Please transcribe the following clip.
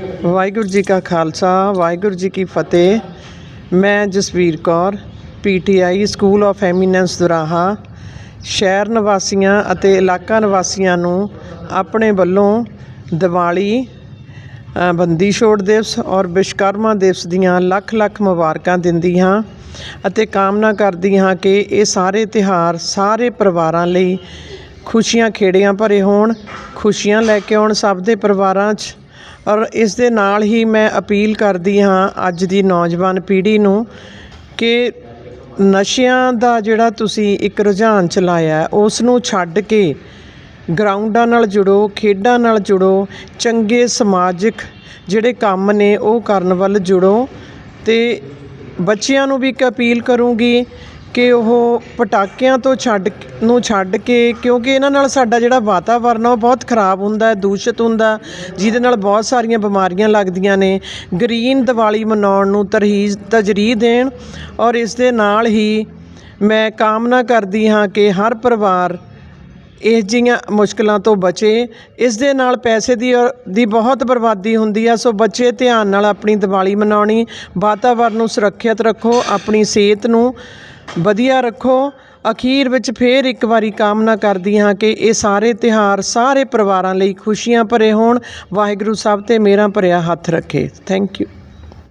ਵਾਹਿਗੁਰੂ ਜੀ ਕਾ ਖਾਲਸਾ, ਵਾਹਿਗੁਰੂ ਜੀ ਕੀ ਫਤਿਹ। ਮੈਂ Jasvir Kaur PTI school of eminence Doraha. ਸ਼ਹਿਰ ਨਿਵਾਸੀਆਂ ਅਤੇ ਇਲਾਕਾ ਨਿਵਾਸੀਆਂ ਨੂੰ ਆਪਣੇ ਵੱਲੋਂ ਦੀਵਾਲੀ ਬੰਦੀ ਛੋੜ ਦਿਵਸ ਔਰ ਵਿਸ਼ਕਰਮਾ ਦਿਵਸ ਦੀਆਂ ਲੱਖ ਲੱਖ ਮੁਬਾਰਕਾਂ ਦਿੰਦੀ ਹਾਂ ਅਤੇ ਕਾਮਨਾ ਕਰਦੀ ਹਾਂ ਕਿ ਇਹ ਸਾਰੇ ਤਿਉਹਾਰ ਸਾਰੇ ਪਰਿਵਾਰਾਂ ਲਈ ਖੁਸ਼ੀਆਂ ਖੇੜਿਆਂ ਭਰੇ ਹੋਣ, ਖੁਸ਼ੀਆਂ ਲੈ ਕੇ ਆਉਣ ਸਭ ਦੇ ਪਰਿਵਾਰਾਂ 'ਚ ਔਰ ਇਸ ਦੇ ਨਾਲ ਹੀ ਮੈਂ ਅਪੀਲ ਕਰਦੀ ਹਾਂ ਅੱਜ ਦੀ ਨੌਜਵਾਨ ਪੀੜ੍ਹੀ ਨੂੰ ਕਿ ਨਸ਼ਿਆਂ ਦਾ ਜਿਹੜਾ ਤੁਸੀਂ ਇੱਕ ਰੁਝਾਨ ਚਲਾਇਆ ਉਸ ਨੂੰ ਛੱਡ ਕੇ ਗਰਾਊਂਡਾਂ ਨਾਲ ਜੁੜੋ, ਖੇਡਾਂ ਨਾਲ ਜੁੜੋ, ਚੰਗੇ ਸਮਾਜਿਕ ਜਿਹੜੇ ਕੰਮ ਨੇ ਉਹ ਕਰਨ ਵੱਲ ਜੁੜੋ ਤੇ ਬੱਚਿਆਂ ਨੂੰ ਵੀ ਇੱਕ ਅਪੀਲ ਕਰੂੰਗੀ ਕਿ ਉਹ ਪਟਾਕਿਆਂ ਤੋਂ ਛੱਡ ਨੂੰ ਛੱਡ ਕੇ, ਕਿਉਂਕਿ ਇਹਨਾਂ ਨਾਲ ਸਾਡਾ ਜਿਹੜਾ ਵਾਤਾਵਰਨ ਆ, ਉਹ ਬਹੁਤ ਖਰਾਬ ਹੁੰਦਾ ਦੂਸ਼ਿਤ ਹੁੰਦਾ ਜਿਹਦੇ ਨਾਲ ਬਹੁਤ ਸਾਰੀਆਂ ਬਿਮਾਰੀਆਂ ਲੱਗਦੀਆਂ ਨੇ। ਗ੍ਰੀਨ ਦੀਵਾਲੀ ਮਨਾਉਣ ਨੂੰ ਤਰਹੀਜ਼, ਤਜਰੀਹ ਦੇਣ ਔਰ ਇਸ ਦੇ ਨਾਲ ਹੀ ਮੈਂ ਕਾਮਨਾ ਕਰਦੀ ਹਾਂ ਕਿ ਹਰ ਪਰਿਵਾਰ ਇਹ ਜਿਹੀਆਂ ਮੁਸ਼ਕਲਾਂ ਤੋਂ ਬਚੇ। ਇਸ ਦੇ ਨਾਲ ਪੈਸੇ ਦੀ ਦੀ ਬਹੁਤ ਬਰਬਾਦੀ ਹੁੰਦੀ ਆ, ਸੋ ਬੱਚੇ ਧਿਆਨ ਨਾਲ ਆਪਣੀ ਦੀਵਾਲੀ ਮਨਾਉਣੀ, ਵਾਤਾਵਰਨ ਨੂੰ ਸੁਰੱਖਿਅਤ ਰੱਖੋ, ਆਪਣੀ ਸਿਹਤ ਨੂੰ ਵਧੀਆ ਰੱਖੋ। ਅਖੀਰ ਵਿੱਚ ਫਿਰ ਇੱਕ ਵਾਰੀ ਕਾਮਨਾ ਕਰਦੀ ਹਾਂ ਕਿ ਇਹ ਸਾਰੇ ਤਿਉਹਾਰ ਸਾਰੇ ਪਰਿਵਾਰਾਂ ਲਈ ਖੁਸ਼ੀਆਂ ਭਰੇ ਹੋਣ। ਵਾਹਿਗੁਰੂ ਸਭ ਤੇ ਮੇਰਾ ਭਰਿਆ ਹੱਥ ਰੱਖੇ। Thank you